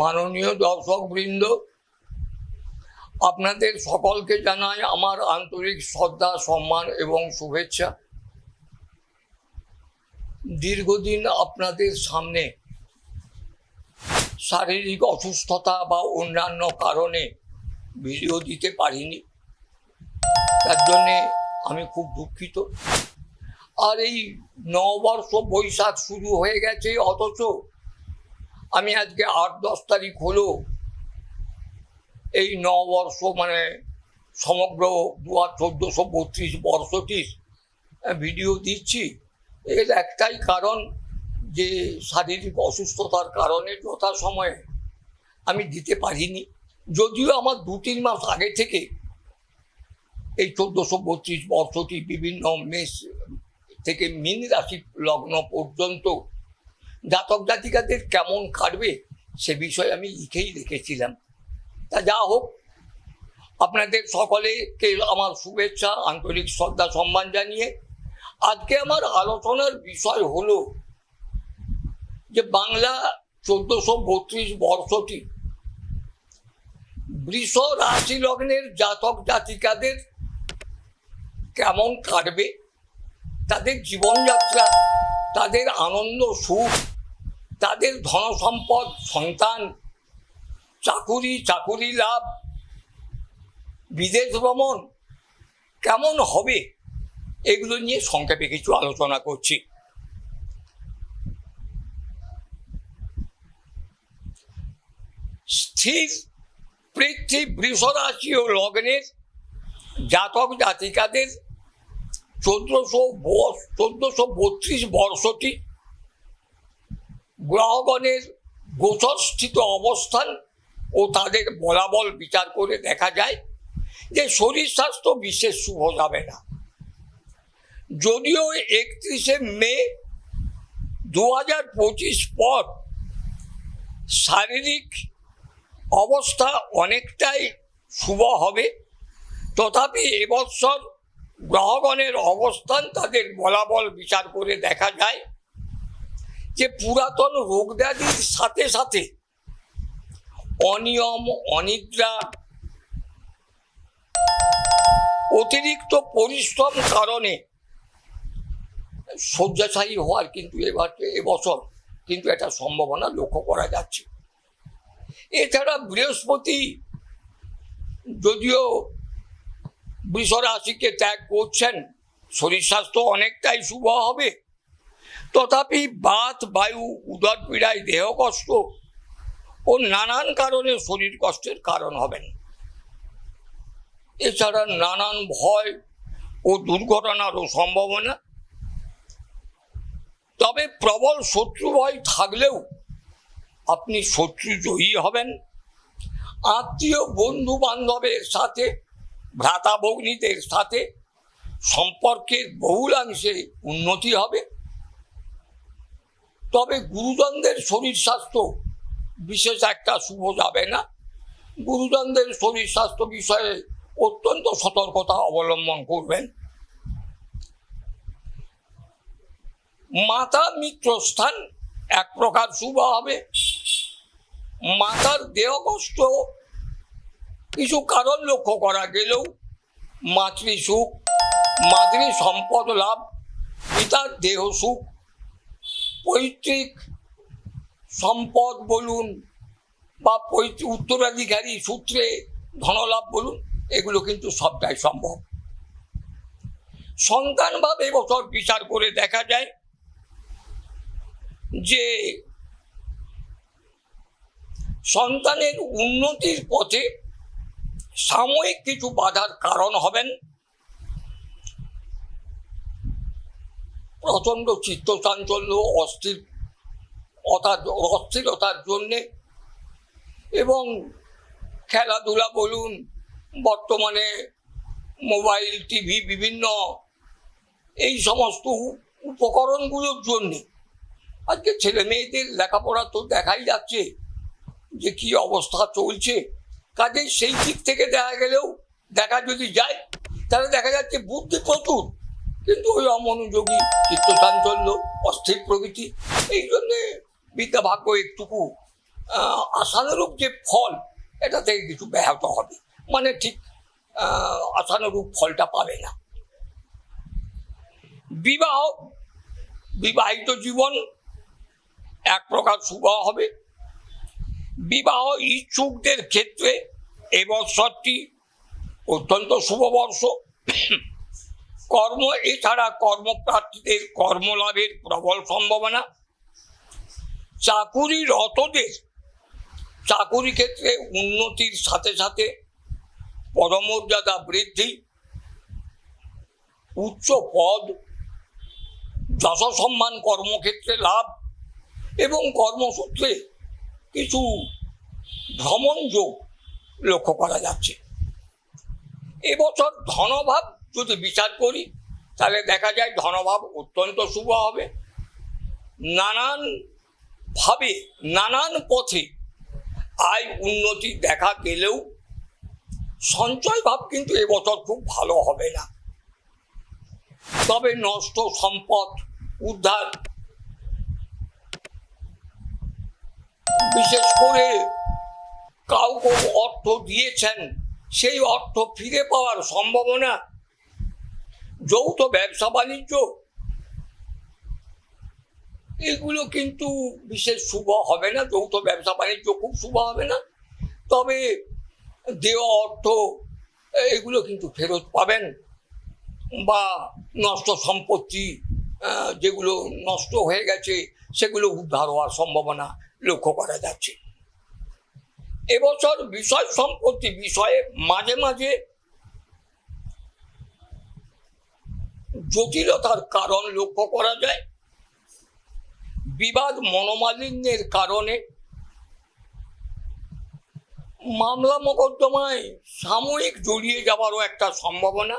মাননীয় দর্শক বৃন্দ আপনাদের সকলকে জানাই আমার আন্তরিক শ্রদ্ধা, সম্মান এবং শুভেচ্ছা। দীর্ঘদিন আপনাদের সামনে শারীরিক অসুস্থতা বা অন্যান্য কারণে ভিডিও দিতে পারিনি, তার জন্যে আমি খুব দুঃখিত। আর এই নববর্ষ বৈশাখ শুরু হয়ে গেছে, অথচ আমি আজকে আট, দশ তারিখ হলো এই নববর্ষ মানে সমগ্র দু হাজার চোদ্দোশো বত্রিশ বর্ষটির ভিডিও দিচ্ছি। এর একটাই কারণ যে শারীরিক অসুস্থতার কারণে যথাসময়ে আমি দিতে পারিনি। যদিও আমার দু, তিন মাস আগে থেকে এই চোদ্দোশো বত্রিশ বর্ষটি বিভিন্ন মেষ থেকে মিন রাশি লগ্ন পর্যন্ত জাতক জাতিকাদের কেমন কাটবে সে বিষয়ে আমি লিখেই রেখেছিলাম। তা যা হোক, আপনাদের সকলেকে আমার শুভেচ্ছা, আন্তরিক শ্রদ্ধা, সম্মান জানিয়ে আজকে আমার আলোচনার বিষয় হলো যে বাংলা চোদ্দশো বত্রিশ বর্ষটি বৃষ রাশি লগ্নের জাতক জাতিকাদের কেমন কাটবে, তাদের জীবনযাত্রা, তাদের আনন্দ, সুখ তাদের ধনসম্পদ, সন্তান, চাকুরি চাকুরি লাভ, বিদেশ ভ্রমণ কেমন হবে এগুলো নিয়ে সংক্ষেপে কিছু আলোচনা করছি। স্থির পৃথ্বী বৃষরাশি ও লগ্নের জাতক জাতিকাদের চোদ্দশো চোদ্দশো বত্রিশ বর্ষটি গ্রহগণের গোচরস্থিত অবস্থান ও তাদের বলাবল বিচার করে দেখা যায় যে শরীর স্বাস্থ্য বিশেষ শুভ যাবে না। যদিও একত্রিশে মে দু হাজার পঁচিশ পর শারীরিক অবস্থা অনেকটাই শুভ হবে, তথাপি এবছর গ্রহগণের অবস্থান তাদের বলাবল বিচার করে দেখা যায় যে পুরাতন রোগ ব্যাধির সাথে সাথে অনিয়ম, অনিদ্রা, অতিরিক্ত পরিশ্রম কারণে শয্যাশায়ী হওয়ার কিন্তু এবার এবছর কিন্তু একটা সম্ভাবনা লক্ষ্য করা যাচ্ছে। এছাড়া বৃহস্পতি যদিও বৃষ রাশিকে ত্যাগ করছেন, শরীর স্বাস্থ্য অনেকটাই শুভ হবে। তথাপি বাত, বায়ু, উদর পীড়ায় দেহ কষ্ট ও নানান কারণে শরীর কষ্টের কারণ হবেন। এছাড়া নানান ভয় ও দুর্ঘটনারও সম্ভাবনা। তবে প্রবল শত্রু ভয় থাকলেও আপনি শত্রু জয়ী হবেন। আত্মীয় বন্ধু বান্ধবের সাথে ভ্রাতা ভগ্নীদের সাথে সম্পর্কের বহুলাংশে উন্নতি হবে। তবে গুরুজনদের শরীর স্বাস্থ্য বিশেষ একটা শুভ যাবে না। গুরুজনদের শরীর স্বাস্থ্য বিষয়ে অত্যন্ত সতর্কতা অবলম্বন করবেন। মাতা মিত্রস্থান এক প্রকার শুভ হবে। মাতার দেহ কষ্ট কিছু কারণ লক্ষ্য করা গেলেও মাতৃ সুখ, মাতৃ সম্পদ লাভ, পিতার দেহ সুখ পৈতৃক সম্পদ বলুন বা উত্তরাধিকারী সূত্রে ধনলাভ বলুন, এগুলো কিন্তু সবটাই সম্ভব। সন্তানভাবে বা এবছর বিচার করে দেখা যায় যে সন্তানের উন্নতির পথে সাময়িক কিছু বাধার কারণ হবেন। প্রচণ্ড চিত্তচাঞ্চল্য, অস্থির অর্থাৎ অস্থিরতার জন্যে। এবং খেলাধুলা বলুন, বর্তমানে মোবাইল, টিভি, বিভিন্ন এই সমস্ত উপকরণগুলোর জন্যে। আজকে ছেলে মেয়েদের লেখাপড়া তো দেখাই যাচ্ছে যে কি অবস্থা চলছে। কাজেই সেই দিক থেকে দেখা গেলেও দেখা যদি যায়, তাহলে দেখা যাচ্ছে বুদ্ধি প্রচুর। কিন্তু ওই অমনোযোগী, চিত্তচাঞ্চল্য, অস্থির প্রকৃতি, এই জন্যে বিদ্যা ভাগ্য একটুকু আশানুরূপ যে ফল, এটা থেকে কিছু ব্যাহত হবে। মানে ঠিক আশানুরূপ ফলটা পাবে না। বিবাহ, বিবাহিত জীবন এক প্রকার শুভ হবে। বিবাহ ইচ্ছুকদের ক্ষেত্রে এ বৎসরটি অত্যন্ত শুভ বর্ষ। কর্ম, এছাড়া কর্মপ্রার্থীদের কর্মলাভের প্রবল সম্ভাবনা। চাকুরিরতদের চাকুরি ক্ষেত্রে উন্নতির সাথে সাথে পদমর্যাদা বৃদ্ধি, উচ্চ পদ, যশসম্মান কর্মক্ষেত্রে লাভ এবং কর্মসূত্রে কিছু ভ্রমণ যোগ লক্ষ্য করা যাচ্ছে। এবছর ধনভাব যদি বিচার করি। তাহলে দেখা যায় ধনভাব অত্যন্ত শুভ হবে। নানান ভাবে, নানান পথে আয় উন্নতি দেখা গেলেও সঞ্চয় ভাব কিন্তু এবছর খুব ভালো হবে না। তবে নষ্ট সম্পদ উদ্ধার বিশেষ করে কাউকে অর্থ দিয়েছেন, সেই অর্থ ফিরে পাওয়ার সম্ভাবনা যৌথ ব্যবসা বাণিজ্য। এগুলো কিন্তু বিশেষ শুভ হবে না, যৌথ ব্যবসা বাণিজ্য খুব শুভ হবে না। তবে দেওয়া অর্থ, এগুলো কিন্তু ফেরত পাবেন বা নষ্ট সম্পত্তি যেগুলো নষ্ট হয়ে গেছে, সেগুলো উদ্ধার হওয়ার সম্ভাবনা লক্ষ্য করা যাচ্ছে। এবছর বিষয় সম্পত্তি বিষয়ে মাঝে মাঝে জটিলতার কারণ লক্ষ্য করা যায়। বিবাদ মনোমালিন্যের কারণে মামলা মোকদ্দমায় সাময়িক জড়িয়ে যাওয়ারও একটা সম্ভাবনা।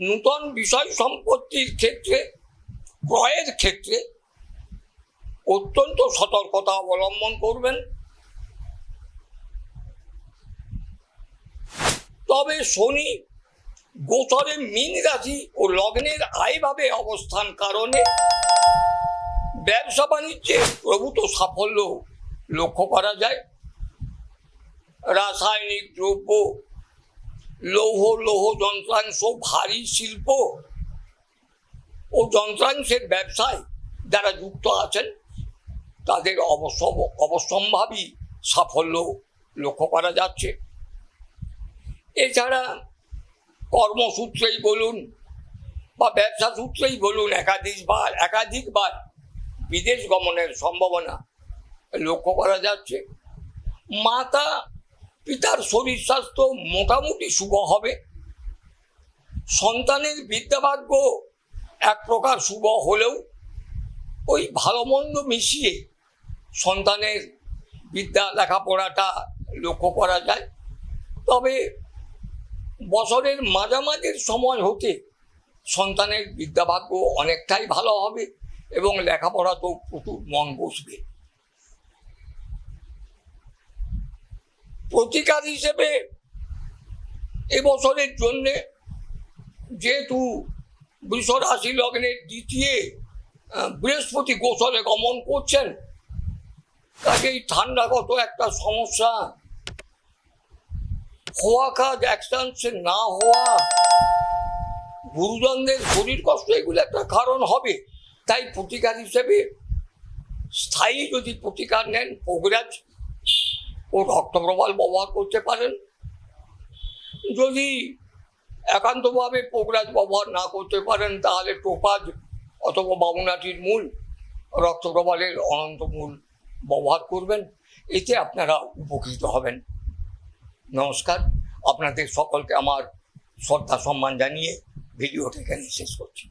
নূতন বিষয় সম্পত্তির ক্ষেত্রে, ক্রয়ের ক্ষেত্রে অত্যন্ত সতর্কতা অবলম্বন করবেন। তবে শনি গোচরে মীন রাশি ও লগ্নের আয়ভাবে অবস্থান কারণে ব্যবসা বাণিজ্যে প্রভূত সাফল্য লক্ষ্য করা যায়। রাসায়নিক দ্রব্য, লৌহ লৌহ যন্ত্রাংশ, ভারী শিল্প ও যন্ত্রাংশের ব্যবসায় যারা যুক্ত আছেন, তাদের অবশ্য অবশ্যম্ভাবী সাফল্য লক্ষ্য করা যাচ্ছে। এছাড়া কর্মসূত্রেই বলুন বা ব্যবসা সূত্রেই বলুন একাধিকবার একাধিকবার বিদেশ গমনের সম্ভাবনা লক্ষ্য করা যাচ্ছে। মাতা পিতার শরীর স্বাস্থ্য মোটামুটি শুভ হবে। সন্তানের বিদ্যাভাগ্য এক প্রকার শুভ হলেও ওই ভালো মন্দ মিশিয়ে সন্তানের বিদ্যা লেখাপড়াটা লক্ষ্য করা যায়। তবে বছরের মাঝামাঝির সময় হতে সন্তানের বিদ্যাভাগ্য অনেকটাই ভালো হবে এবং লেখাপড়াতেও প্রচুর মন বসবে। প্রতিকার হিসেবে এবছরের জন্যে যেহেতু বৃষ রাশি লগ্নের দ্বিতীয় বৃহস্পতি গোচরে গমন করছেন কাজেই ঠান্ডাগত একটা সমস্যা হওয়া কাজ অ্যাক্সিডেন্টে না হওয়া, গুরুজনদের শরীর কষ্ট, এগুলো একটা কারণ হবে। তাই প্রতিকার হিসেবে স্থায়ী যদি প্রতিকার নেন পোগরাজ ও রক্তপ্রবাল ব্যবহার করতে পারেন। যদি একান্তভাবে পোগরাজ ব্যবহার না করতে পারেন, তাহলে টোপাজ অথবা বামুনাটির মূল, রক্তপ্রবালের অনন্ত মূল ব্যবহার করবেন। এতে আপনারা উপকৃত হবেন। নমস্কার। আপনাদের সকলকে আমার শ্রদ্ধা সম্মান জানিয়ে ভিডিওটা এখানে শেষ করছি।